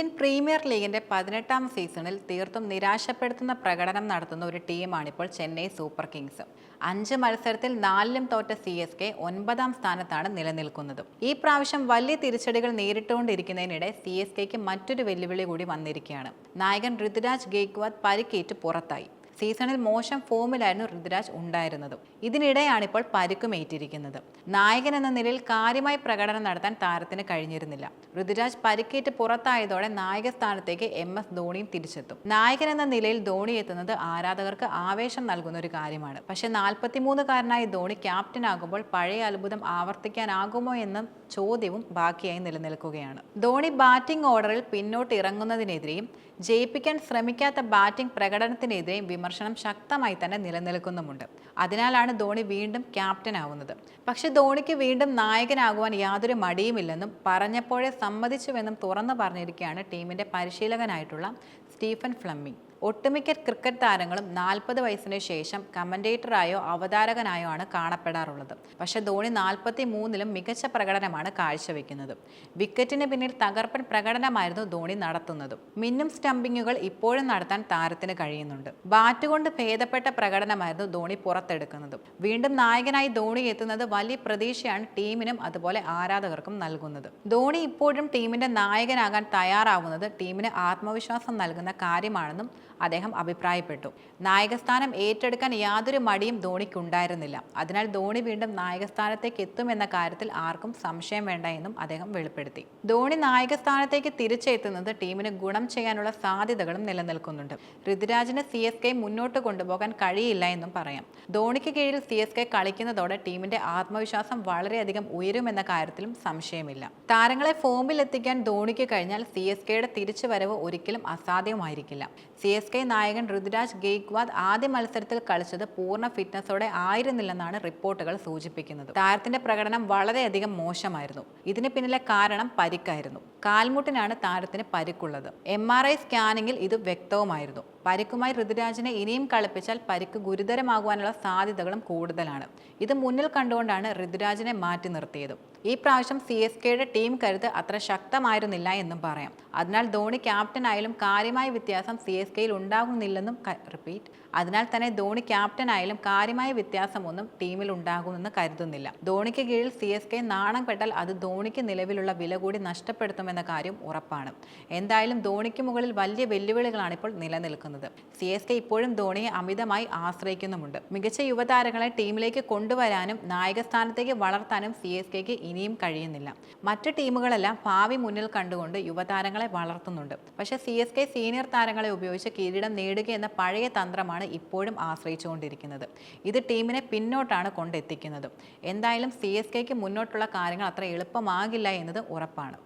Indian premier ലീഗിന്റെ പതിനെട്ടാം സീസണിൽ തീർത്തും നിരാശപ്പെടുത്തുന്ന പ്രകടനം നടത്തുന്ന ഒരു ടീമാണിപ്പോൾ ചെന്നൈ സൂപ്പർ കിങ്സ്. അഞ്ച് മത്സരത്തിൽ നാലിലും തോറ്റ സി എസ് കെ ഒൻപതാം സ്ഥാനത്താണ് നിലനിൽക്കുന്നത്. ഈ പ്രാവശ്യം വലിയ തിരിച്ചടികൾ നേരിട്ടുകൊണ്ടിരിക്കുന്നതിനിടെ സി എസ് കെക്ക് മറ്റൊരു വെല്ലുവിളി കൂടി വന്നിരിക്കുകയാണ്. നായകൻ ഋതുരാജ് ഗേക്വാദ് പരിക്കേറ്റ് പുറത്തായി. സീസണിൽ മോശം ഫോമിലായിരുന്നു ഋതുരാജ് ഉണ്ടായിരുന്നത്. ഇതിനിടെയാണിപ്പോൾ പരിക്കുമേറ്റിരിക്കുന്നത്. നായകൻ എന്ന നിലയിൽ കാര്യമായി പ്രകടനം നടത്താൻ താരത്തിന് കഴിഞ്ഞിരുന്നില്ല. ഋതുരാജ് പരിക്കേറ്റ് പുറത്തായതോടെ നായക സ്ഥാനത്തേക്ക് എം എസ് ധോണിയും തിരിച്ചെത്തും. നായകൻ എന്ന നിലയിൽ ധോണി എത്തുന്നത് ആരാധകർക്ക് ആവേശം നൽകുന്ന ഒരു കാര്യമാണ്. പക്ഷെ നാൽപ്പത്തിമൂന്നുകാരനായ ധോണി ക്യാപ്റ്റൻ ആകുമ്പോൾ പഴയ അത്ഭുതം ആവർത്തിക്കാനാകുമോ എന്ന ചോദ്യവും ബാക്കിയായി നിലനിൽക്കുകയാണ്. ധോണി ബാറ്റിംഗ് ഓർഡറിൽ പിന്നോട്ട് ഇറങ്ങുന്നതിനെതിരെയും ജയിപ്പിക്കാൻ ശ്രമിക്കാത്ത ബാറ്റിംഗ് പ്രകടനത്തിനെതിരെയും വിമർശനം ശക്തമായി തന്നെ നിലനിൽക്കുന്നുമുണ്ട്. അതിനാലാണ് ധോണി വീണ്ടും ക്യാപ്റ്റൻ ആവുന്നത്. പക്ഷെ ധോണിക്ക് വീണ്ടും നായകനാകുവാൻ യാതൊരു മടിയുമില്ലെന്നും പറഞ്ഞപ്പോഴേ സമ്മതിച്ചുവെന്നും തുറന്നു പറഞ്ഞിരിക്കുകയാണ് ടീമിന്റെ പരിശീലകനായിട്ടുള്ള സ്റ്റീഫൻ ഫ്ലമ്മിംഗ്. ഒട്ടുമിക്ക ക്രിക്കറ്റ് താരങ്ങളും നാൽപ്പത് വയസ്സിന് ശേഷം കമന്റേറ്ററായോ അവതാരകനായോ ആണ് കാണപ്പെടാറുള്ളത്. പക്ഷേ ധോണി നാൽപ്പത്തി മൂന്നിലും മികച്ച പ്രകടനമാണ് കാഴ്ചവെക്കുന്നത്. വിക്കറ്റിന് പിന്നിൽ തകർപ്പൻ പ്രകടനമായിരുന്നു ധോണി നടത്തുന്നത്. മിന്നും സ്റ്റംപിങ്ങുകൾ ഇപ്പോഴും നടത്താൻ താരത്തിന് കഴിയുന്നുണ്ട്. ബാറ്റ് കൊണ്ട് ഭേദപ്പെട്ട പ്രകടനമായിരുന്നു ധോണി പുറത്തെടുക്കുന്നത്. വീണ്ടും നായകനായി ധോണി എത്തുന്നത് വലിയ പ്രതീക്ഷയാണ് ടീമിനും അതുപോലെ ആരാധകർക്കും നൽകുന്നത്. ധോണി ഇപ്പോഴും ടീമിന്റെ നായകനാകാൻ തയ്യാറാവുന്നത് ടീമിന് ആത്മവിശ്വാസം നൽകുന്ന കാര്യമാണെന്നും അദ്ദേഹം അഭിപ്രായപ്പെട്ടു. നായകസ്ഥാനം ഏറ്റെടുക്കാൻ യാതൊരു മടിയും ധോണിക്കുണ്ടായിരുന്നില്ല അതിനാൽ ധോണി വീണ്ടും നായകസ്ഥാനത്തേക്ക് എത്തുമെന്ന കാര്യത്തിൽ ആർക്കും സംശയം വേണ്ട എന്നും അദ്ദേഹം വെളിപ്പെടുത്തി. ധോണി നായകസ്ഥാനത്തേക്ക് തിരിച്ചെത്തുന്നത് ടീമിന് ഗുണം ചെയ്യാനുള്ള സാധ്യതകളും നിലനിൽക്കുന്നുണ്ട്. ഋതുരാജിന് സി എസ് കെ മുന്നോട്ട് കൊണ്ടുപോകാൻ കഴിയില്ല എന്നും പറയാം. ധോണിക്ക് കീഴിൽ സി എസ് കെ കളിക്കുന്നതോടെ ടീമിന്റെ ആത്മവിശ്വാസം വളരെയധികം ഉയരുമെന്ന കാര്യത്തിലും സംശയമില്ല. താരങ്ങളെ ഫോമിലെത്തിക്കാൻ ധോണിക്ക് കഴിഞ്ഞാൽ സി എസ് കെയുടെ തിരിച്ചുവരവ് ഒരിക്കലും അസാധ്യമായിരിക്കില്ല. സി എസ് കെ നായകൻ ഋതുരാജ് ഗെയ്ക്വാദ് ആദ്യ മത്സരത്തിൽ കളിച്ചത് പൂർണ ഫിറ്റ്നസോടെ ആയിരുന്നില്ലെന്നാണ് റിപ്പോർട്ടുകൾ സൂചിപ്പിക്കുന്നത്. താരത്തിന്റെ പ്രകടനം വളരെയധികം മോശമായിരുന്നു. ഇതിന് പിന്നിലെ കാരണം പരിക്കായിരുന്നു. കാൽമുട്ടിനാണ് താരത്തിന് പരിക്കുള്ളത്. എം ആർ ഐ സ്കാനിങ്ങിൽ ഇത് വ്യക്തവുമായിരുന്നു. പരിക്കുമായി ഋതുരാജിനെ ഇനിയും കളിപ്പിച്ചാൽ പരിക്ക് ഗുരുതരമാകുവാനുള്ള സാധ്യതകളും കൂടുതലാണ്. ഇത് മുന്നിൽ കണ്ടുകൊണ്ടാണ് ഋതുരാജിനെ മാറ്റി നിർത്തിയത്. ഈ പ്രാവശ്യം സി എസ് കെയുടെ ടീം കരുത് അത്ര ശക്തമായിരുന്നില്ല എന്നും പറയാം. അതിനാൽ ധോണി ക്യാപ്റ്റനായാലും കാര്യമായ വ്യത്യാസം സി എസ് കെയിൽ ഉണ്ടാകുന്നില്ലെന്നും റിപ്പീറ്റ് അതിനാൽ തന്നെ ധോണി ക്യാപ്റ്റനായാലും കാര്യമായ വ്യത്യാസമൊന്നും ടീമിൽ ഉണ്ടാകുമെന്ന് കരുതുന്നില്ല. ധോണിക്ക് കീഴിൽ സി എസ് കെ നാണം പെട്ടാൽ അത് ധോണിക്ക് നിലവിലുള്ള വില കൂടി നഷ്ടപ്പെടുത്തുമെന്ന കാര്യം ഉറപ്പാണ്. എന്തായാലും ധോണിക്ക് മുകളിൽ വലിയ വെല്ലുവിളികളാണ് ഇപ്പോൾ നിലനിൽക്കുന്നത്. സി എസ് കെ ഇപ്പോഴും ധോണിയെ അമിതമായി ആശ്രയിക്കുന്നുമുണ്ട്. മികച്ച യുവതാരങ്ങളെ ടീമിലേക്ക് കൊണ്ടുവരാനും നായകസ്ഥാനത്തേക്ക് വളർത്താനും സി എസ് കെക്ക് ഇനിയും കഴിയുന്നില്ല. മറ്റ് ടീമുകളെല്ലാം ഭാവി മുന്നിൽ കണ്ടുകൊണ്ട് യുവതാരങ്ങളെ വളർത്തുന്നുണ്ട്. പക്ഷേ സി എസ് കെ സീനിയർ താരങ്ങളെ ഉപയോഗിച്ച് കിരീടം നേടുക എന്ന പഴയ തന്ത്രമാണ് ഇപ്പോഴും ആശ്രയിച്ചുകൊണ്ടിരിക്കുന്നത്. ഇത് ടീമിനെ പിന്നോട്ടാണ് കൊണ്ടെത്തിക്കുന്നത്. എന്തായാലും സി എസ് കെക്ക് മുന്നോട്ടുള്ള കാര്യങ്ങൾ അത്ര എളുപ്പമാകില്ല എന്നത് ഉറപ്പാണ്.